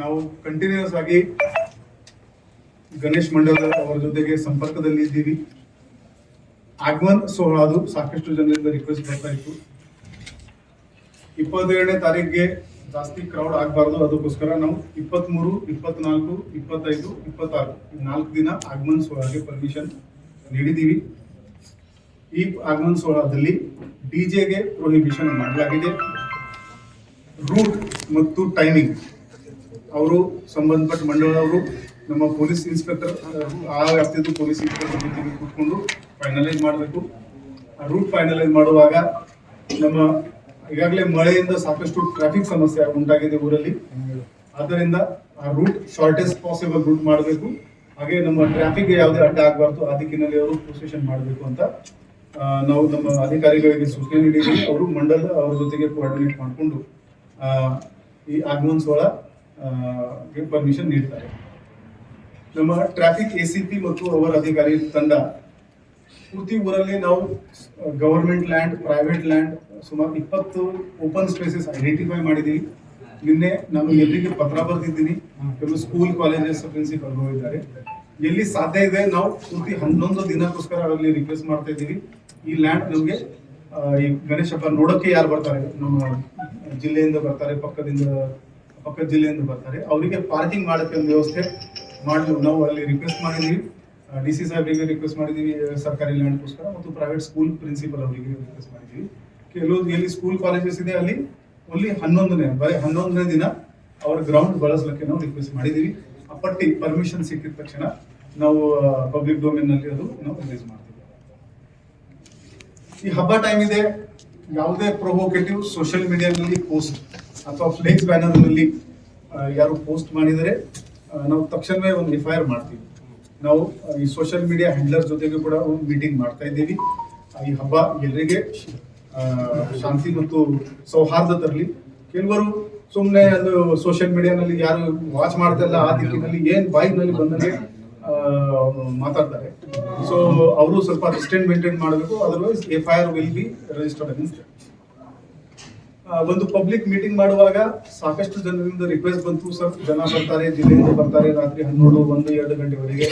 ನಾವು ಕಂಟಿನ್ಯೂಸ್ ಆಗಿ ಗಣೇಶ್ ಮಂಡಲ ಅವರ ಜೊತೆಗೆ ಸಂಪರ್ಕದಲ್ಲಿ ಇದ್ದೀವಿ. ಆಗಮನ್ ಸೋಹಳ ಅದು ಸಾಕಷ್ಟು ಜನರಿಂದ ರಿಕ್ವೆಸ್ಟ್ ಬರ್ತಾ ಇತ್ತು. ಇಪ್ಪತ್ತೇಳನೇ ತಾರೀಕಿಗೆ ಜಾಸ್ತಿ ಕ್ರೌಡ್ ಆಗಬಾರ್ದು. ಅದಕ್ಕೋಸ್ಕರ ನಾವು ಇಪ್ಪತ್ತ್ಮೂರು ಇಪ್ಪತ್ನಾಲ್ಕು, ಇಪ್ಪತ್ತೈದು, ಇಪ್ಪತ್ತಾರು, ಈ ನಾಲ್ಕು ದಿನ ಆಗಮನ್ ಸೋಹಳಗೆ ಪರ್ಮಿಷನ್ ನೀಡಿದ್ದೀವಿ. ಈ ಆಗಮನ್ ಸೋಹಳದಲ್ಲಿ ಡಿಜೆಗೆ ಪ್ರೊಹಿಬಿಷನ್ ಮಾಡಲಾಗಿದೆ. ರೂಟ್ ಮತ್ತು ಟೈಮಿಂಗ್ ಅವರು ಸಂಬಂಧಪಟ್ಟ ಮಂಡಳದವರು ನಮ್ಮ ಪೊಲೀಸ್ ಇನ್ಸ್ಪೆಕ್ಟರ್, ಆ ವ್ಯಾಪ್ತಿದ್ದು ಪೊಲೀಸ್ ಇನ್ಸ್ಪೆಕ್ಟರ್ ಜೊತೆಗೆ ಕೂತ್ಕೊಂಡು ಫೈನಲೈಸ್ ಮಾಡಬೇಕು. ಆ ರೂಟ್ ಫೈನಲೈಸ್ ಮಾಡುವಾಗ ನಮ್ಮ ಈಗಾಗಲೇ ಮಳೆಯಿಂದ ಸಾಕಷ್ಟು ಟ್ರಾಫಿಕ್ ಸಮಸ್ಯೆ ಉಂಟಾಗಿದೆ ಊರಲ್ಲಿ. ಆದ್ದರಿಂದ ಆ ರೂಟ್ ಶಾರ್ಟೆಸ್ಟ್ ಪಾಸಿಬಲ್ ರೂಟ್ ಮಾಡಬೇಕು. ಹಾಗೆ ನಮ್ಮ ಟ್ರಾಫಿಕ್ಗೆ ಯಾವುದೇ ಅಡ್ಡ ಆಗಬಾರ್ದು, ಆ ದಿಕ್ಕಿನಲ್ಲಿ ಅವರು ಪ್ರೊಸೆಷನ್ ಮಾಡಬೇಕು ಅಂತ ನಾವು ನಮ್ಮ ಅಧಿಕಾರಿಗಳಿಗೆ ಸೂಚನೆ ನೀಡಿದ್ದೀವಿ. ಅವರು ಮಂಡಲ ಅವರ ಜೊತೆಗೆ ಕೋಆರ್ಡಿನೇಟ್ ಮಾಡಿಕೊಂಡು ಈ ಆಗಮನ್ ಸೋಳ ಪರ್ಮಿಷನ್ ನೀಡ್ತಾರೆ. ನಮ್ಮ ಟ್ರಾಫಿಕ್ ಎ ಸಿ ಪಿ ಮತ್ತು ಅವರ ಅಧಿಕಾರಿ ತಂಡ, ಪೂರ್ತಿ ಊರಲ್ಲಿ ನಾವು ಗವರ್ಮೆಂಟ್ ಲ್ಯಾಂಡ್ ಪ್ರೈವೇಟ್ ಲ್ಯಾಂಡ್ ಸುಮಾರು ಇಪ್ಪತ್ತು ಓಪನ್ ಸ್ಪೇಸಸ್ ಐಡೆಂಟಿಫೈ ಮಾಡಿದ್ದೀವಿ ನಿನ್ನೆ ನಾನು ಎಲ್ಲಿಗೆ ಪತ್ರ ಬರೆದಿದ್ದೀನಿ. ಕೆಲವು ಸ್ಕೂಲ್ ಕಾಲೇಜಸ್ ಪ್ರಿನ್ಸಿಪಲ್ ಇದ್ದಾರೆ. ಎಲ್ಲಿ ಸಾಧ್ಯ ಇದೆ ನಾವು ಪೂರ್ತಿ ಹನ್ನೊಂದು ದಿನಕ್ಕೋಸ್ಕರ ಅಲ್ಲಿ ರಿಕ್ವೆಸ್ಟ್ ಮಾಡ್ತಾ ಇದ್ದೀವಿ. ಈ ಲ್ಯಾಂಡ್ ನಮಗೆ ಈ ಗಣೇಶ ಹಬ್ಬ ನೋಡೋಕ್ಕೆ ಯಾರು ಬರ್ತಾರೆ? ನಮ್ಮ ಜಿಲ್ಲೆಯಿಂದ ಬರ್ತಾರೆ, ಪಕ್ಕದಿಂದ ಪಕ್ಕದ ಜಿಲ್ಲೆಯಿಂದ ಬರ್ತಾರೆ. ಅವರಿಗೆ ಪಾರ್ಕಿಂಗ್ ಮಾಡೋಕ್ಕೆ ಒಂದು ವ್ಯವಸ್ಥೆ ಮಾಡಲು ನಾವು ಅಲ್ಲಿ ರಿಕ್ವೆಸ್ಟ್ ಮಾಡಿದ್ದೀವಿ ಡಿ ಸಿ ಸಾಹೇಬರಿಗೆ ರಿಕ್ವೆಸ್ಟ್ ಮಾಡಿದ್ದೀವಿ ಸರ್ಕಾರಿ ಲ್ಯಾಂಡ್ಗೋಸ್ಕರ ಮತ್ತು ಪ್ರೈವೇಟ್ ಸ್ಕೂಲ್ ಪ್ರಿನ್ಸಿಪಲ್ ಅವರಿಗೆ ರಿಕ್ವೆಸ್ಟ್ ಮಾಡಿದ್ದೀವಿ ಕೆಲವು ಎಲ್ಲಿ ಸ್ಕೂಲ್ ಕಾಲೇಜಸ್ ಇದೆ. ಅಲ್ಲಿ ಓನ್ಲಿ ಹನ್ನೊಂದನೇ, ಬರೀ ಹನ್ನೊಂದನೇ ದಿನ ಅವರ ಗ್ರೌಂಡ್ ಬಳಸಲಿಕ್ಕೆ ನಾವು ರಿಕ್ವೆಸ್ಟ್ ಮಾಡಿದ್ದೀವಿ ಅಪ್ಪಟ್ಟಿ ಪಟ್ಟಿ ಪರ್ಮಿಷನ್ ಸಿಕ್ಕಿದ ತಕ್ಷಣ ನಾವು ಪಬ್ಲಿಕ್ ಡೊಮೇನ್ನಲ್ಲಿ ಅದು ನಾವು ರಿಲೀಸ್ ಮಾಡ್ತೀವಿ. ಈ ಹಬ್ಬ ಟೈಮ್ ಇದೆ. ಯಾವುದೇ ಪ್ರೊವೋಕೇಟಿವ್ ಸೋಷಿಯಲ್ ಮೀಡಿಯಾದಲ್ಲಿ ಪೋಸ್ಟ್ ಅಥವಾ ಬ್ಯಾನರ್ನಲ್ಲಿ ಆ, ಯಾರು ಪೋಸ್ಟ್ ಮಾಡಿದರೆ ನಾವು ತಕ್ಷಣವೇ ಒಂದು ರಿಫೈರ್ ಮಾಡ್ತೀವಿ. ನಾವು ಈ ಸೋಷಿಯಲ್ ಮೀಡಿಯಾ ಹ್ಯಾಂಡ್ಲರ್ ಜೊತೆಗೆ ಕೂಡ ಒಂದು ಮೀಟಿಂಗ್ ಮಾಡ್ತಾ ಇದ್ದೀವಿ. ಈ ಹಬ್ಬ ಎಲ್ಲರಿಗೆ ಶಾಂತಿ ಮತ್ತು ಸೌಹಾರ್ದ ತರಲಿ ಕೆಲವರು ಸುಮ್ಮನೆ ಅದು ಸೋಷಿಯಲ್ ಮೀಡಿಯಾನಲ್ಲಿ ಯಾರು ವಾಚ್ ಮಾಡ್ತಾ ಆ ದಿಕ್ಕಿನಲ್ಲಿ ಏನು ಬಾಯಿನಲ್ಲಿ ಬಂದಂಗೆ ಮಾತಾಡ್ತಾರೆ. ಸೊ ಅವರು ಸ್ವಲ್ಪ ಡಿಸ್ಟೆನ್ಸ್ ಮೇಂಟೈನ್ ಮಾಡಬೇಕು otherwise F I R will be registered against ಒಂದು ಪಬ್ಲಿಕ್ ಮೀಟಿಂಗ್ ಮಾಡುವಾಗ ಸಾಕಷ್ಟು ಜನರಿಂದ ರಿಕ್ವೆಸ್ಟ್ ಬಂತು ಸರ್ ಜನ ಬರ್ತಾರೆ, ಜಿಲ್ಲೆಯಿಂದ ಬರ್ತಾರೆ. ರಾತ್ರಿ ಹನ್ನೆರಡು ಒಂದು, ಎರಡು ಗಂಟೆವರೆಗೆ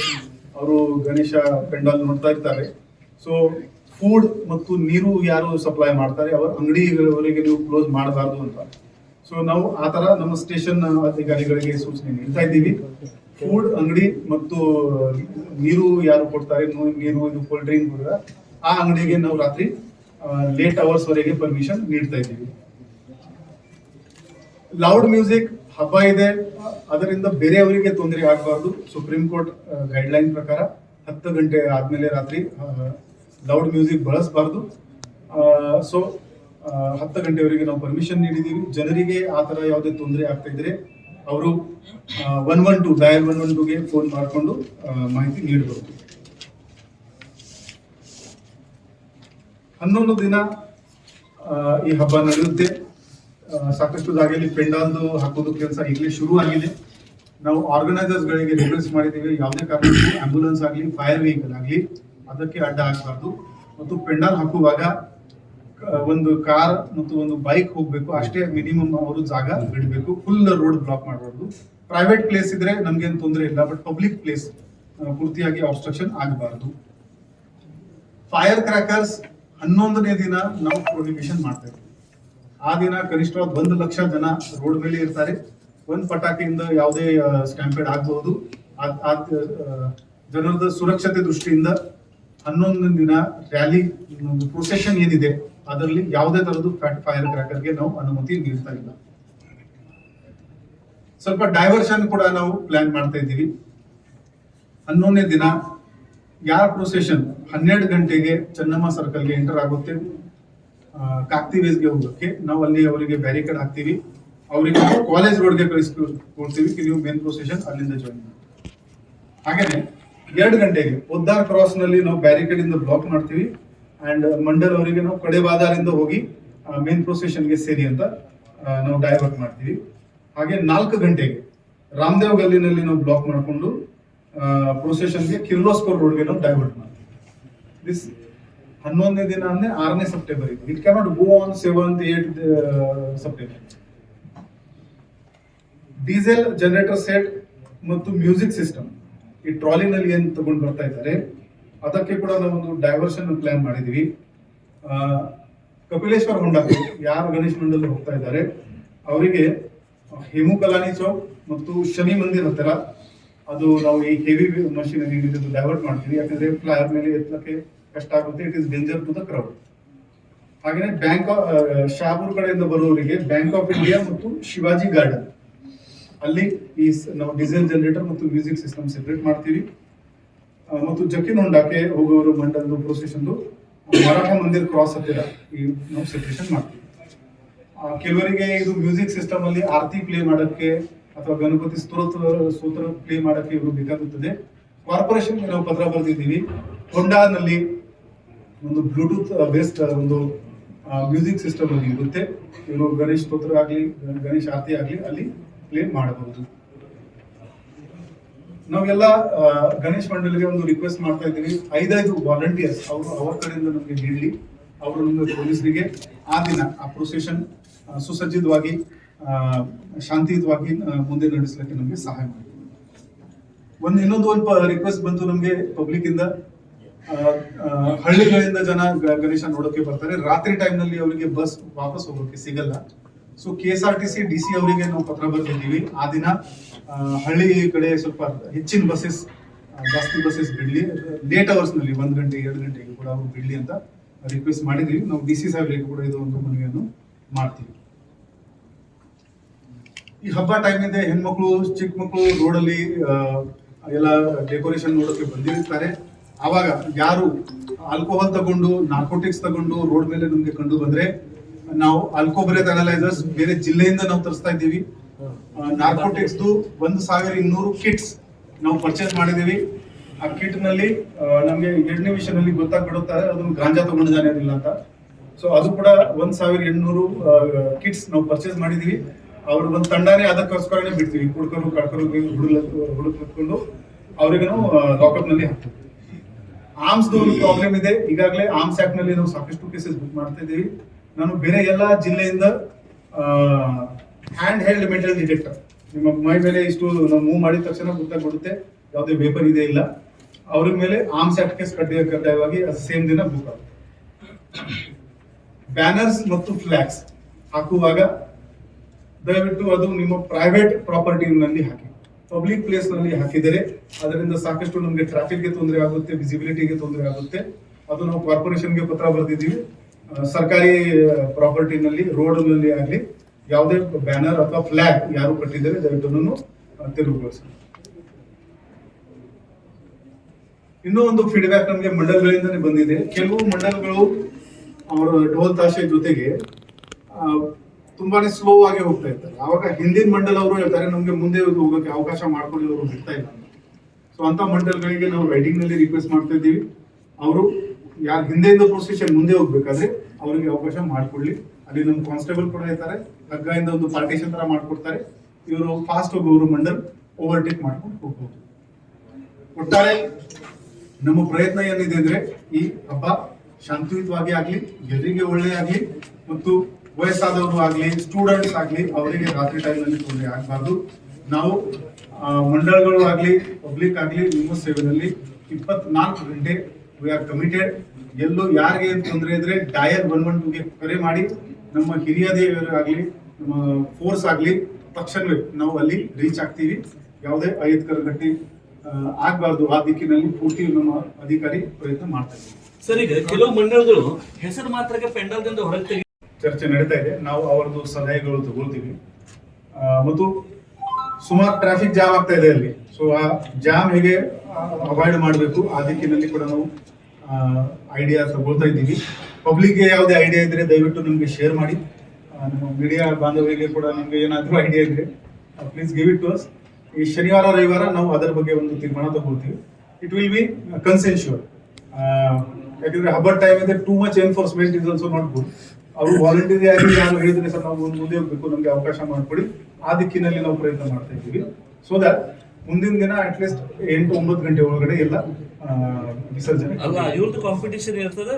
ಅವರು ಗಣೇಶ ಪೆಂಡಾಲ್ ನೋಡ್ತಾ ಇರ್ತಾರೆ. ಸೊ ಫುಡ್ ಮತ್ತು ನೀರು ಯಾರು ಸಪ್ಲೈ ಮಾಡ್ತಾರೆ? ಅವರ ಅಂಗಡಿಗಳವರೆಗೆ ನೀವು ಕ್ಲೋಸ್ ಮಾಡಬಾರ್ದು ಅಂತ. ಸೊ ನಾವು ಆ ತರ ನಮ್ಮ ಸ್ಟೇಷನ್ ಅಧಿಕಾರಿಗಳಿಗೆ ಸೂಚನೆ ನೀಡ್ತಾ ಇದ್ದೀವಿ. ಫುಡ್ ಅಂಗಡಿ ಮತ್ತು ನೀರು ಯಾರು ಕೊಡ್ತಾರೆ? ನೀರು, ಇದು ಕೋಲ್ಡ್ ಡ್ರಿಂಕ್ ಆ ಅಂಗಡಿಗೆ ನಾವು ರಾತ್ರಿ ಲೇಟ್ ಅವರ್ಸ್ ವರೆಗೆ ಪರ್ಮಿಷನ್ ನೀಡ್ತಾ ಇದ್ದೀವಿ. ಲೌಡ್ ಮ್ಯೂಸಿಕ್ ಹಬ್ಬ ಇದೆ. ಅದರಿಂದ ಬೇರೆಯವರಿಗೆ ತೊಂದರೆ ಆಗಬಾರ್ದು. ಸುಪ್ರೀಂ ಕೋರ್ಟ್ ಗೈಡ್ಲೈನ್ ಪ್ರಕಾರ ಹತ್ತು ಗಂಟೆ ಆದಮೇಲೆ ರಾತ್ರಿ ಲೌಡ್ ಮ್ಯೂಸಿಕ್ ಬಳಸಬಾರ್ದು. ಸೊ ಹತ್ತು ಗಂಟೆವರೆಗೆ ನಾವು ಪರ್ಮಿಷನ್ ನೀಡಿದ್ದೀವಿ. ಜನರಿಗೆ ಆ ಥರ ಯಾವುದೇ ತೊಂದರೆ ಆಗ್ತಾ ಇದ್ರೆ ಅವರು one one two dial one one ಟುಗೆ phone ಮಾಡಿಕೊಂಡು ಮಾಹಿತಿ ನೀಡಬಹುದು ಹನ್ನೊಂದು ದಿನ ಈ ಹಬ್ಬ ನಡೆಯುತ್ತೆ. ಸಾಕಷ್ಟು ಜಾಗದಲ್ಲಿ ಪೆಂಡಾಲ್ದು ಹಾಕೋದು ಕೆಲಸ ಈಗಲೇ ಶುರು ಆಗಿದೆ. ನಾವು ಆರ್ಗನೈಸರ್ಸ್ ಗಳಿಗೆ ರಿಕ್ವೆಸ್ಟ್ ಮಾಡಿದ್ದೀವಿ. ಯಾವುದೇ ಕಾರಣಕ್ಕೂ ಆಂಬ್ಯುಲೆನ್ಸ್ ಆಗಲಿ ಫೈರ್ ವೆಹಿಕಲ್ ಆಗಲಿ ಅದಕ್ಕೆ ಅಡ್ಡ ಹಾಕಬಾರ್ದು. ಮತ್ತು ಪೆಂಡಾಲ್ ಹಾಕುವಾಗ ಒಂದು ಕಾರ್ ಮತ್ತು ಒಂದು ಬೈಕ್ ಹೋಗ್ಬೇಕು. ಅಷ್ಟೇ ಮಿನಿಮಮ್ ಅವರು ಜಾಗ ಬಿಡಬೇಕು. ಫುಲ್ ರೋಡ್ ಬ್ಲಾಕ್ ಮಾಡಬಾರ್ದು. ಪ್ರೈವೇಟ್ ಪ್ಲೇಸ್ ಇದ್ರೆ ನಮ್ಗೇನು ತೊಂದರೆ ಇಲ್ಲ. ಬಟ್ ಪಬ್ಲಿಕ್ ಪ್ಲೇಸ್ ಪೂರ್ತಿಯಾಗಿ ಆಬ್ಸ್ಟ್ರಕ್ಷನ್ ಆಗಬಾರ್ದು. ಫೈರ್ ಕ್ರ್ಯಾಕರ್ಸ್ ಹನ್ನೊಂದನೇ ದಿನ ನಾವು ಪ್ರೊಹಿಬಿಷನ್ ಮಾಡ್ತೇವೆ ಆ ದಿನ ಕನಿಷ್ಠ ಒಂದು ಲಕ್ಷ ಜನ ರೋಡ್ ಮೇಲೆ ಇರ್ತಾರೆ. ಒಂದ್ ಪಟಾಕಿಯಿಂದ ಯಾವುದೇ ಸ್ಟ್ಯಾಂಪೇಡ್ ಆಗಬಹುದು ಜನರದ ಸುರಕ್ಷತೆ ದೃಷ್ಟಿಯಿಂದ ಹನ್ನೊಂದನೇ ದಿನ ರ್ಯಾಲಿ ಪ್ರೊಸೆಷನ್ ಏನಿದೆ, ಅದರಲ್ಲಿ ಯಾವುದೇ ತರದ್ದು ಫೈರ್ ಕ್ರ್ಯಾಕರ್ಗೆ ನಾವು ಅನುಮತಿ ನೀಡ್ತಾ ಇಲ್ಲ. ಸ್ವಲ್ಪ ಡೈವರ್ಷನ್ ಕೂಡ ನಾವು ಪ್ಲಾನ್ ಮಾಡ್ತಾ ಇದ್ದೀವಿ. ಹನ್ನೊಂದನೇ ದಿನ ಯಾರ ಪ್ರೊಸೆಷನ್ ಹನ್ನೆರಡು ಗಂಟೆಗೆ ಚೆನ್ನಮ್ಮ ಸರ್ಕಲ್ಗೆ ಎಂಟರ್ ಆಗುತ್ತೆ. ಆ, ಕಾಕ್ತಿ ವೇಸ್ಗೆ ಹೋಗೋಕ್ಕೆ. ನಾವು ಅಲ್ಲಿ ಅವರಿಗೆ ಬ್ಯಾರಿಕೇಡ್ ಹಾಕ್ತೀವಿ. ಅವರಿಗೆ ಕಾಲೇಜ್ ರೋಡ್ಗೆ ಕಳಿಸ್ಕೊಡ್ತೀವಿ ನೀವು ಮೇನ್ ಪ್ರೊಸೆಷನ್ ಅಲ್ಲಿಂದ ಜಾಯಿನ್ ಮಾಡಿ. ಹಾಗೇನೆ ಎರಡು ಗಂಟೆಗೆ ಉದ್ದಾರ್ ಕ್ರಾಸ್ನಲ್ಲಿ ನಾವು ಬ್ಯಾರಿಕೇಡ್ ಇಂದ ಬ್ಲಾಕ್ ಮಾಡ್ತೀವಿ. ಅಂಡ್ ಮಂಡಲ್ ಅವರಿಗೆ ನಾವು ಕಡೆ ಬಾದಾರಿಂದ ಹೋಗಿ ಮೇನ್ ಪ್ರೊಸೆಷನ್ಗೆ ಸೇರಿ ಅಂತ ನಾವು ಡೈವರ್ಟ್ ಮಾಡ್ತೀವಿ. ಹಾಗೆ ನಾಲ್ಕು ಗಂಟೆಗೆ ರಾಮದೇವ್ ಗಲ್ಲಿನಲ್ಲಿ ನಾವು ಬ್ಲಾಕ್ ಮಾಡಿಕೊಂಡು ಪ್ರೊಸೆಷನ್ಗೆ ಕಿರ್ಲೋಸ್ಕೋರ್ ರೋಡ್ಗೆ ನಾವು ಡೈವರ್ಟ್ ಮಾಡ್ತೀವಿ. ದಿಸ್ ಹನ್ನೊಂದನೇ ದಿನ ಅಂದ್ರೆ ಆರನೇ ಸೆಪ್ಟೆಂಬರ್ ಇದೆ it cannot go on seventh eight September diesel generator set ಮತ್ತು ಮ್ಯೂಸಿಕ್ ಸಿಸ್ಟಮ್ ಈ ಟ್ರಾಲಿನಲ್ಲಿ ಏನು ತಗೊಂಡು ಬರ್ತಾ ಇದ್ದಾರೆ? ಅದಕ್ಕೆ ಕೂಡ ನಾವೊಂದು ಡೈವರ್ಷನ್ ಪ್ಲಾನ್ ಮಾಡಿದೀವಿ. ಕಪಿಲೇಶ್ವರ ಹೊಂಡಕ್ಕೆ ಯಾರು ಗಣೇಶ್ ಮಂಡಲ್ ಹೋಗ್ತಾ ಇದ್ದಾರೆ, ಅವರಿಗೆ ಹೇಮು ಕಲಾನಿ ಚೌಕ್ ಮತ್ತು ಶನಿ ಮಂದಿರ್ ಹತ್ತಿರ ಅದು ನಾವು ಈ ಹೆವಿ ಮಷೀನ್ ಡೈವರ್ಟ್ ಮಾಡ್ತೀವಿ. ಯಾಕಂದ್ರೆ ಫ್ಲೈರ್ ಮೇಲೆ ಎತ್ತಲಕ್ಕೆ ಕಷ್ಟ ಆಗುತ್ತೆ. It is danger to the crowd ಹಾಗೇನೆ ಬ್ಯಾಂಕ್ ಶಾಪುರ್ ಕಡೆಯಿಂದ ಬರುವವರಿಗೆ ಬ್ಯಾಂಕ್ ಆಫ್ ಇಂಡಿಯಾ ಮತ್ತು ಶಿವಾಜಿ ಗಾರ್ಡನ್ ಅಲ್ಲಿ ಈ ನಾವು ಡೀಸೆಲ್ ಜನರೇಟರ್ ಮತ್ತು ಮ್ಯೂಸಿಕ್ ಸಿಸ್ಟಮ್ ಸೆಪರೇಟ್ ಮಾಡ್ತೀವಿ. ಮತ್ತು ಜಕಿನ್ ಹೊಂಡಕ್ಕೆ ಹೋಗುವವರು ಮಂಡಲದ ಪ್ರೊಸೆಷನ್ದು ಮರಾಠ ಮಂದಿರ್ ಕ್ರಾಸ್ ಹತ್ತಿರ ಈ ನಾವು ಸೆಪರೇಷನ್ ಮಾಡ್ತೀವಿ. ಕೆಲವರಿಗೆ ಇದು ಮ್ಯೂಸಿಕ್ ಸಿಸ್ಟಮ್ ಅಲ್ಲಿ ಆರತಿ ಪ್ಲೇ ಮಾಡೋಕ್ಕೆ ಅಥವಾ ಗಣಪತಿ ಸ್ತೋತ್ರ ಸ್ತೋತ್ರ ಪ್ಲೇ ಮಾಡೋಕ್ಕೆ ಇವರು ಬೇಕಾಗುತ್ತದೆ. ಕಾರ್ಪೊರೇಷನ್ ನಾವು ಪತ್ರ ಬರೆದಿದ್ದೀವಿ. ಹೊಂಡಾನಲ್ಲಿ ಒಂದು ಬ್ಲೂಟೂತ್ ಬೇಸ್ಡ್ ಒಂದು ಮ್ಯೂಸಿಕ್ ಸಿಸ್ಟಮ್ ಅಲ್ಲಿ ಇರುತ್ತೆ. ಇವರು ಗಣೇಶ್ ಸ್ತೋತ್ರ ಆಗಲಿ, ಗಣೇಶ್ ಆರತಿ ಆಗಲಿ, ಅಲ್ಲಿ ಪ್ಲೇ ಮಾಡಬಹುದು. ನಾವೆಲ್ಲ ಗಣೇಶ್ ಮಂಡಳಿಗೆ ಒಂದು ರಿಕ್ವೆಸ್ಟ್ ಮಾಡ್ತಾ ಇದ್ದೀವಿ. ಐದೈದು ವಾಲಂಟಿಯರ್ಸ್ ಅವರು ಅವರ ಕಡೆಯಿಂದ ನಮಗೆ ನೀಡಲಿ ಅವರು ನಮ್ಮ ಪೊಲೀಸರಿಗೆ ಆ ದಿನ, ಆ ಪ್ರೊಸೆಷನ್ ಸುಸಜ್ಜಿತವಾಗಿ ಶಾಂತಿಯುತವಾಗಿ ಮುಂದೆ ನಡೆಸಲಿಕ್ಕೆ ನಮಗೆ ಸಹಾಯ ಮಾಡಿ ಒಂದು ಇನ್ನೊಂದು ಒಂದು ರಿಕ್ವೆಸ್ಟ್ ಬಂತು ನಮಗೆ ಪಬ್ಲಿಕ್ ಇಂದ. ಹಳ್ಳಿಗಳಿಂದ ಜನ ಗಣೇಶ ನೋಡೋಕೆ ಬರ್ತಾರೆ. ರಾತ್ರಿ ಟೈಮ್ನಲ್ಲಿ ಅವರಿಗೆ ಬಸ್ ವಾಪಸ್ ಹೋಗೋಕೆ ಸಿಗಲ್ಲ. So K S R T C D C ಅವರಿಗೆ ನಾವು ಪತ್ರ ಬರೆದಿದ್ದೀವಿ. ಆ ದಿನ ಹಳ್ಳಿ ಕಡೆ ಸ್ವಲ್ಪ ಹೆಚ್ಚಿನ ಬಸ್ಸಸ್ ಜಾಸ್ತಿ ಬಸ್ಸಸ್ ಬಿಡ್ಲಿ. ಲೇಟ್ ಅವರ್ಸ್ನಲ್ಲಿ ಒಂದ್ ಗಂಟೆ, ಎರಡು ಗಂಟೆಗೆ ಕೂಡ ಅವರು ಬಿಡ್ಲಿ ಅಂತ ರಿಕ್ವೆಸ್ಟ್ ಮಾಡಿದೀವಿ ನಾವು ಡಿ ಸಿ ಸಾಹೇಬರಿಗೆ ಕೂಡ ಇದು ಒಂದು ಮನವಿಯನ್ನು ಮಾಡ್ತೀವಿ. ಈ ಹಬ್ಬ ಟೈಮ್ ಇದೆ ಹೆಣ್ಮಕ್ಳು ಚಿಕ್ಕ ಮಕ್ಕಳು ರೋಡಲ್ಲಿ ಎಲ್ಲ ಡೆಕೋರೇಷನ್ ನೋಡೋಕೆ ಬಂದಿರ್ತಾರೆ. ಆವಾಗ ಯಾರು ಆಲ್ಕೋಹಾಲ್ ತಗೊಂಡು ನಾರ್ಕೋಟಿಕ್ಸ್ ತಗೊಂಡು ರೋಡ್ ಮೇಲೆ ನಮ್ಗೆ ಕಂಡು ಬಂದ್ರೆ ನಾವು ಆಲ್ಕೋಬ್ರೇತ್ ಅನಲೈಸರ್ಸ್ ಬೇರೆ ಜಿಲ್ಲೆಯಿಂದ ನಾವು ತರಿಸ್ತಾ ಇದ್ದೀವಿ ನಾರ್ಕೋಟಿಕ್ಸ್ ಒಂದು ಸಾವಿರ ಇನ್ನೂರು ಕಿಟ್ಸ್ ನಾವು ಪರ್ಚೇಸ್ ಮಾಡಿದೀವಿ ಆ ಕಿಟ್ನಲ್ಲಿ ನಮ್ಗೆ ಎರಡನೇ ವಿಷಯದಲ್ಲಿ ಗೊತ್ತಾಗ್ಬಿಡುತ್ತೆ ಅದನ್ನು ಗಾಂಜಾ ತಗೊಂಡಿದ್ದಾನೆ ಇಲ್ಲ ಅಂತ ಸೊ ಅದು ಕೂಡ ಒಂದ್ ಸಾವಿರ ಎಂಟುನೂರು ಕಿಟ್ಸ್ ನಾವು ಪರ್ಚೇಸ್ ಮಾಡಿದೀವಿ ಅವ್ರ ಒಂದು ತಂಡನೇ ಅದಕ್ಕೋಸ್ಕರನೇ ಬಿಡ್ತೀವಿ ಕುಡ್ಕರು ಕಡ್ಕರು ಹುಡುಗ ಹುಡುಗ ಅವರಿಗೆ ಅವ್ರಿಗೂ ಲಾಕಪ್ನಲ್ಲಿ ಹಾಕ್ತೀವಿ ಆರ್ಮ್ಸ್ ಒಂದು ಪ್ರಾಬ್ಲಮ್ ಇದೆ. ಈಗಾಗಲೇ ಆರ್ಮ್ಸ್ ಆಕ್ಟ್ನಲ್ಲಿ ನಾವು ಸಾಕಷ್ಟು ಕೇಸಸ್ ಬುಕ್ ಮಾಡ್ತಾ ಇದ್ದೀವಿ. ನಾನು ಬೇರೆ ಎಲ್ಲ ಜಿಲ್ಲೆಯಿಂದ ಹ್ಯಾಂಡ್ ಹೆಲ್ಡ್ ಮೆಟಲ್ ಡಿಟೆಕ್ಟರ್ ನಿಮ್ಮ ಮೈ ಮೇಲೆ ಇಷ್ಟು ನಾವು ಮೂವ್ ಮಾಡಿದ ತಕ್ಷಣ ಗೊತ್ತಾಗ್ಬಿಡುತ್ತೆ. ಯಾವುದೇ ಪೇಪರ್ ಇದೆ ಇಲ್ಲ. ಅವ್ರ ಮೇಲೆ ಆರ್ಮ್ಸ್ ಆಕ್ಟ್ ಕೇಸ್ ಕಡ್ಡಾಯ ಕಡ್ಡಾಯವಾಗಿ ಅದು ಸೇಮ್ ದಿನ ಬುಕ್ ಆಗುತ್ತೆ. ಬ್ಯಾನರ್ಸ್ ಮತ್ತು ಫ್ಲಾಗ್ಸ್ ಹಾಕುವಾಗ ದಯವಿಟ್ಟು ಅದು ನಿಮ್ಮ ಪ್ರೈವೇಟ್ ಪ್ರಾಪರ್ಟಿನಲ್ಲಿ ಹಾಕಿ. ಪಬ್ಲಿಕ್ ಪ್ಲೇಸ್ನಲ್ಲಿ ಹಾಕಿದರೆ ಅದರಿಂದ ಸಾಕಷ್ಟು ನಮಗೆ ಟ್ರಾಫಿಕ್ಗೆ ತೊಂದರೆ ಆಗುತ್ತೆ ವಿಸಿಬಿಲಿಟಿಗೆ ತೊಂದರೆ ಆಗುತ್ತೆ. ಅದು ನಾವು ಕಾರ್ಪೊರೇಷನ್ಗೆ ಪತ್ರ ಬರೆದಿದ್ದೀವಿ. ಸರ್ಕಾರಿ ಪ್ರಾಪರ್ಟಿನಲ್ಲಿ ರೋಡ್ನಲ್ಲಿ ಆಗಲಿ, ಯಾವುದೇ ಬ್ಯಾನರ್ ಅಥವಾ ಫ್ಲಾಗ್ ಯಾರು ಕಟ್ಟಿದರೆ ದಯವಿಟ್ಟು ತೆರವುಗೊಳಿಸಿ ಇನ್ನೂ ಒಂದು ಫೀಡ್ಬ್ಯಾಕ್ ನಮಗೆ ಮಂಡಲಗಳಿಂದನೇ ಬಂದಿದೆ. ಕೆಲವು ಮಂಡಲ್ಗಳು ಅವರ ಢೋಲ್ ತಾಶೆ ಜೊತೆಗೆ ತುಂಬಾನೇ ಸ್ಲೋ ಆಗಿ ಹೋಗ್ತಾ ಇರ್ತಾರೆ ಆವಾಗ ಹಿಂದಿನ ಮಂಡಲ ಅವರು ಹೇಳ್ತಾರೆ, ನಮ್ಗೆ ಮುಂದೆ ಹೋಗೋಕೆ ಅವಕಾಶ ಮಾಡ್ಕೊಳ್ಳಿ ಅವರು ಬಿಡ್ತಾ ಇಲ್ಲ. ಸೊ ಅಂತ ಮಂಡಲ್ಗಳಿಗೆ ನಾವು ರೈಟಿಂಗ್ನಲ್ಲಿ ರಿಕ್ವೆಸ್ಟ್ ಮಾಡ್ತಾ ಇದ್ದೀವಿ. ಅವರು ಯಾರು ಹಿಂದೆಯಿಂದ ಪ್ರೊಸೆಷನ್ ಮುಂದೆ ಹೋಗ್ಬೇಕಾದ್ರೆ ಅವರಿಗೆ ಅವಕಾಶ ಮಾಡ್ಕೊಳ್ಳಿ ಅಲ್ಲಿ ನಮ್ಮ ಕಾನ್ಸ್ಟೇಬಲ್ ಕೂಡ ಇರ್ತಾರೆ ಹಗ್ಗದಿಂದ ಒಂದು ಪಾರ್ಟಿಷನ್ ತರ ಮಾಡ್ಕೊಡ್ತಾರೆ. ಇವರು ಫಾಸ್ಟ್ ಹೋಗೋರು ಮಂಡಲ್ ಓವರ್ಟೇಕ್ ಮಾಡ್ಕೊಂಡು ಹೋಗ್ಬೋದು. ಒಟ್ಟಾರೆ ನಮ್ಮ ಪ್ರಯತ್ನ ಏನಿದೆ ಅಂದ್ರೆ ಈ ಹಬ್ಬ ಶಾಂತಿಯುತವಾಗಿ ಆಗ್ಲಿ ಎಲ್ಲರಿಗೆ ಒಳ್ಳೆ ಆಗ್ಲಿ ಮತ್ತು ವಯಸ್ಸಾದವರು ಆಗ್ಲಿ ಸ್ಟೂಡೆಂಟ್ಸ್ ಆಗ್ಲಿ, ಅವರಿಗೆ ರಾತ್ರಿ ಟೈಮ್ನಲ್ಲಿ ತೊಂದರೆ ಆಗಬಾರ್ದು. ನಾವು ಮಂಡಳಗಳು ಆಗ್ಲಿ ಪಬ್ಲಿಕ್ ಆಗ್ಲಿ, ನಿಮ್ಮ ಸೇವೆಯಲ್ಲಿ ಇಪ್ಪತ್ನಾಲ್ಕು ಗಂಟೆ ವಿ ಆರ್ ಕಮಿಟೆಡ್ ಎಲ್ಲೂ ಯಾರಿಗೆ ತೊಂದರೆ ಇದ್ರೆ ಡಯಲ್ ಒನ್ ಒನ್ ಟೂಗೆ ಕರೆ ಮಾಡಿ. ನಮ್ಮ ಹಿರಿಯದೇವರು ಆಗ್ಲಿ, ನಮ್ಮ ಫೋರ್ಸ್ ಆಗ್ಲಿ, ತಕ್ಷಣವೇ ನಾವು ಅಲ್ಲಿ ರೀಚ್ ಆಗ್ತೀವಿ. ಯಾವುದೇ ಅಹಿತಕರ ಘಟನೆ ಆಗಬಾರ್ದು ಆ ದಿಕ್ಕಿನಲ್ಲಿ ಪೂರ್ತಿ ನಮ್ಮ ಅಧಿಕಾರಿ ಪ್ರಯತ್ನ ಮಾಡ್ತಾ ಇದ್ದೀವಿ ಸರ್ ಕೆಲವು ಮಂಡಳಗಳು ಹೆಸರು ಮಾತ್ರಕ್ಕೆ ಪೆಂಡಲ್ದಿಂದ ಹೊರಗೆ ಚರ್ಚೆ ನಡೀತಾ ಇದೆ. ನಾವು ಅವರದ್ದು ಸಲಹೆಗಳು ತಗೊಳ್ತೀವಿ. ಮತ್ತು ಸುಮಾರು ಟ್ರಾಫಿಕ್ ಜಾಮ್ ಆಗ್ತಾ ಇದೆ ಅಲ್ಲಿ. ಸೊ ಆ ಜಾಮ್ ಹೇಗೆ ಅವಾಯ್ಡ್ ಮಾಡಬೇಕು, ಆ ದಿಕ್ಕಿನಲ್ಲಿ ಕೂಡ ನಾವು ಐಡಿಯಾ ತಗೊಳ್ತಾ ಇದ್ದೀವಿ. ಪಬ್ಲಿಕ್ಗೆ ಯಾವುದೇ ಐಡಿಯಾ ಇದ್ರೆ ದಯವಿಟ್ಟು ನಿಮಗೆ ಶೇರ್ ಮಾಡಿ. ನಿಮ್ಮ ನಮ್ಮ ಮೀಡಿಯಾ ಬಾಂಧವರಿಗೆ ಕೂಡ ನಿಮಗೆ ಏನಾದರೂ ಐಡಿಯಾ ಇದ್ರೆ please give it to us ಈ ಶನಿವಾರ, ರವಿವಾರ ನಾವು ಅದರ ಬಗ್ಗೆ ಒಂದು ತೀರ್ಮಾನ ತಗೊಳ್ತೀವಿ. ಇಟ್ ವಿಲ್ ಬಿ ಕನ್ಸೆನ್ಶುವಲ್ ಯಾಕಂದ್ರೆ ಹಬ್ಬದ ಟೈಮ್ ಇದೆ too much enforcement is also not good ಅವರು ವಾಲಂಟಿಯರ್ ಆಗಿ ನಾನು ಹೇಳಿದ್ರೆ ಸರ್ ನಾವು ಮುಂದೆ ಹೋಗ್ಬೇಕು ನಮ್ಗೆ ಅವಕಾಶ ಮಾಡಿಕೊಡಿ. ಆ ದಿಕ್ಕಿನಲ್ಲಿ ನಾವು ಪ್ರಯತ್ನ ಮಾಡ್ತಾ ಇದ್ದೀವಿ. ಸೊ ದಟ್ ಮುಂದಿನ ದಿನ ಅಟ್ಲೀಸ್ಟ್ ಎಂಟು ಒಂಬತ್ತು ಗಂಟೆ ಒಳಗಡೆ ಎಲ್ಲ ಆ, ವಿಸರ್ಜನೆ ಅಲ್ಲ ಇವ್ರದ್ದು ಕಾಂಪಿಟೇಷನ್ ಇರ್ತದೆ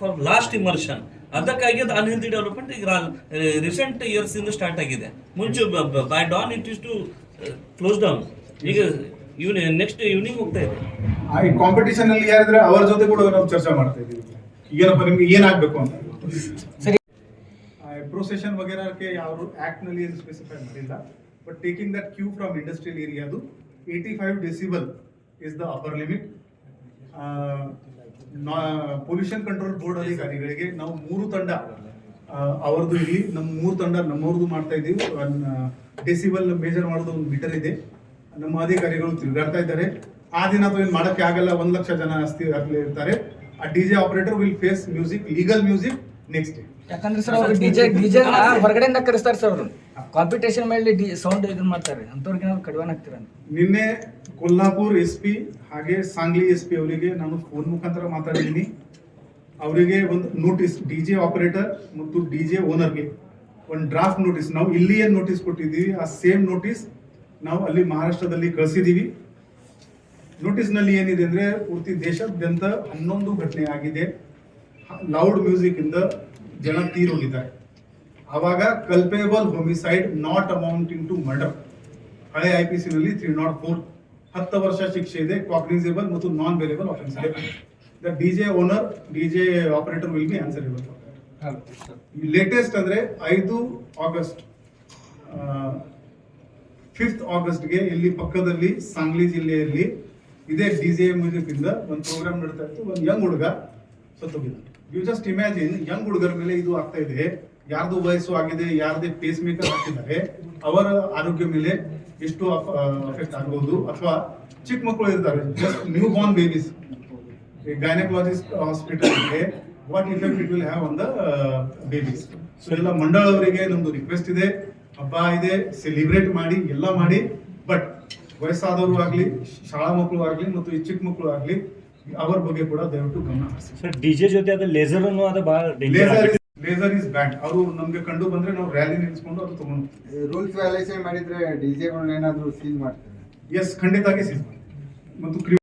ಫಾರ್ ಲಾಸ್ಟ್ ಇಮರ್ಷನ್ ಅದಕ್ಕಾಗಿ ಅದು ಅನ್ಹೆಲ್ತಿ ಡೆವಲಪ್ಮೆಂಟ್ ಈಗ ರೀಸೆಂಟ್ ಇಯರ್ಸ್ ಇಂದ ಸ್ಟಾರ್ಟ್ ಆಗಿದೆ. ಮುಂಚೆ by dawn it is to close down ಈಗ ಇವನ್ ನೆಕ್ಸ್ಟ್ ಈವ್ನಿಂಗ್ ಹೋಗ್ತಾ ಇದೆ. ಆ ಈ ಕಾಂಪಿಟಿಷನ್ ಅಲ್ಲಿ ಯಾರಿದ್ರೆ ಅವರ ಜೊತೆ ಕೂಡ ನಾವು ಚರ್ಚೆ ಮಾಡ್ತಾ ಇದ್ದೀವಿ. ಏನಪ್ಪ ನಿಮ್ಗೆ ಏನಾಗಬೇಕು ಅಂತ. ಸರಿ. ಪ್ರೊಸೆಷನ್ ವಗೇರಕ್ಕೆ ಯಾರು ಆಕ್ಟ್ನಲ್ಲಿ ಸ್ಪೆಸಿಫೈ ಮಾಡಿಲ್ಲ. But taking that cue from industrial ಏರಿಯಾದು eighty five decibel is the upper limit pollution control board ಅಧಿಕಾರಿಗಳಿಗೆ ನಾವು ಮೂರು ತಂಡ ಅವ್ರದ್ದು ಇಲ್ಲಿ ನಮ್ಮ ಮೂರು ತಂಡ ನಮ್ಮವ್ರದ್ದು ಮಾಡ್ತಾ ಇದ್ದೀವಿ. ಡೆಸಿಬಲ್ ಮೇಜರ್ ಮಾಡೋದು ಒಂದು ಮೀಟರ್ ಇದೆ. ನಮ್ಮ ಅಧಿಕಾರಿಗಳು ತಿರುಗಾಡ್ತಾ ಇದ್ದಾರೆ. ಆ ದಿನ ಅಥವಾ ಏನು ಮಾಡೋಕ್ಕೆ ಆಗಲ್ಲ, ಒಂದು ಲಕ್ಷ ಜನ ಅಸ್ತಿ ಇರ್ತಾರೆ. ಆ D J operator will face music legal music next day ಯಾಕಂದ್ರೆ ಸರ್ ಅವ್ರು ಡಿಜೆ ಡಿಜೆ ಹೊರಗಡೆಯಿಂದ ಕರೆಸ್ತಾರೆ ಸರ್ ಅವರು. ಕಾಂಪಿಟೇಷನ್ ಮೇಲೆ ಡಿ ಸೌಂಡ್ ಇದನ್ನ ಮಾಡ್ತಾರೆ. ಅಂಥವ್ರಿಗೆ ನಾವು ಕಡಿವಾಣ ನಿನ್ನೆ ಕೊಲ್ಲಾಪುರ್ ಎಸ್ ಪಿ ಹಾಗೆ ಸಾಂಗ್ಲಿ ಎಸ್ ಪಿ ಅವರಿಗೆ ನಾನು ಫೋನ್ ಮುಖಾಂತರ ಮಾತಾಡಿದ್ದೀನಿ. ಅವರಿಗೆ ಒಂದು ನೋಟಿಸ್ ಡಿ ಜೆ ಆಪರೇಟರ್ ಮತ್ತು ಡಿ ಜೆ ಓನರ್ಗೆ ಒಂದು ಡ್ರಾಫ್ಟ್ ನೋಟಿಸ್ ನಾವು ಇಲ್ಲಿ ಏನು ನೋಟಿಸ್ ಕೊಟ್ಟಿದ್ದೀವಿ. ಆ ಸೇಮ್ ನೋಟಿಸ್ ನಾವು ಅಲ್ಲಿ ಮಹಾರಾಷ್ಟ್ರದಲ್ಲಿ ಕಳಿಸಿದ್ದೀವಿ. ನೋಟಿಸ್ನಲ್ಲಿ ಏನಿದೆ ಅಂದರೆ ಪೂರ್ತಿ ದೇಶಾದ್ಯಂತ ಹನ್ನೊಂದು ಘಟನೆ ಆಗಿದೆ. ಲೌಡ್ ಮ್ಯೂಸಿಕ್ ಇಂದ ಜನ ತೀರೋಗಿದ್ದಾರೆ ಆವಾಗ culpable homicide not amounting to murder ಹಳೆ ಐ ಪಿ ನಲ್ಲಿ ತ್ರೀ ನಾಟ್ ಫೋರ್ ಹತ್ತು ವರ್ಷ ಶಿಕ್ಷೆ ಇದೆ ಕಾಗ್ನಿಸೇಬಲ್ ಮತ್ತು ನಾನ್ ವೇರಿಯಬಲ್ ಆಫೆನ್ಸ್ ಇದೆ the D J owner D J operator will be ಇರಬೇಕು ಲೇಟೆಸ್ಟ್ ಅಂದ್ರೆ ಐದು ಆಗಸ್ಟ್ ಫಿಫ್ತ್ ಆಗಸ್ಟ್ಗೆ ಇಲ್ಲಿ ಪಕ್ಕದಲ್ಲಿ ಸಾಂಗ್ಲಿ ಜಿಲ್ಲೆಯಲ್ಲಿ ಇದೇ ಡಿ ಜೆ ಮ್ಯೂಸಿಕ್ ಇಂದ ಒಂದು ಪ್ರೋಗ್ರಾಮ್ ನಡೀತಾ ಇತ್ತು. ಒಂದು ಯಂಗ್ ಹುಡುಗ ಸತ್ತೋಗಿದ್ದ ಯು ಜಸ್ಟ್ ಇಮ್ಯಾಜಿನ್ ಯಂಗ್ ಹುಡುಗರ ಮೇಲೆ ಇದು ಆಗ್ತಾ ಇದೆ. ಯಾರ್ದು ವಯಸ್ಸು ಆಗಿದೆ, ಯಾರ್ದೇ ಪೇಸ್ ಮೇಕರ್ ಹಾಕಿದ್ದಾರೆ, ಅವರ ಆರೋಗ್ಯ ಮೇಲೆ ಎಷ್ಟು ಅಫೆಕ್ಟ್ ಆಗ್ಬೋದು ಅಥವಾ ಚಿಕ್ಕ ಮಕ್ಕಳು ಇರ್ತಾರೆ just new born babies gynaecologist hospital ಇದೆ what effect it will have on the babies so ಎಲ್ಲ ಮಂಡಳ ಅವರಿಗೆ ನಮ್ದು ರಿಕ್ವೆಸ್ಟ್ ಇದೆ. ಹಬ್ಬ ಇದೆ ಸೆಲಿಬ್ರೇಟ್ ಮಾಡಿ, ಎಲ್ಲ ಮಾಡಿ. ಬಟ್ ವಯಸ್ಸಾದವರು ಆಗಲಿ, ಶಾಲಾ ಮಕ್ಕಳು ಆಗಲಿ, ಮತ್ತು ಈ ಚಿಕ್ಕ ಮಕ್ಕಳು ಆಗ್ಲಿ ಅವರ ಬಗ್ಗೆ ಕೂಡ ದಯವಿಟ್ಟು ಗಮನ ಹರಿಸಿ. ಸರ್ ಡಿಜೆ ಜೊತೆ ಅದು ಲೇಸರ್ ಅನ್ನು ಅದು ಬಹಳ ಲೇಸರ್ ಲೇಸರ್ ಇಸ್ ಬ್ಯಾಂಡ್ ಅವರು ನಮ್ಗೆ ಕಂಡು ಬಂದ್ರೆ ನಾವು ರ್ಯಾಲಿ ನಿಲ್ಲಿಸ್ಕೊಂಡು ಅದು ತಗೊಂಡು ರೂಲ್ಸ್ ವ್ಯಾಲೇಷನ್ ಮಾಡಿದ್ರೆ ಡಿಜೆಗಳನ್ನ ಏನಾದ್ರು ಸೀಲ್ ಮಾಡ್ತಾರೆ? ಎಸ್ ಖಂಡಿತವಾಗಿ ಸೀಲ್ ಮಾಡ್ತಾರೆ ಮತ್ತು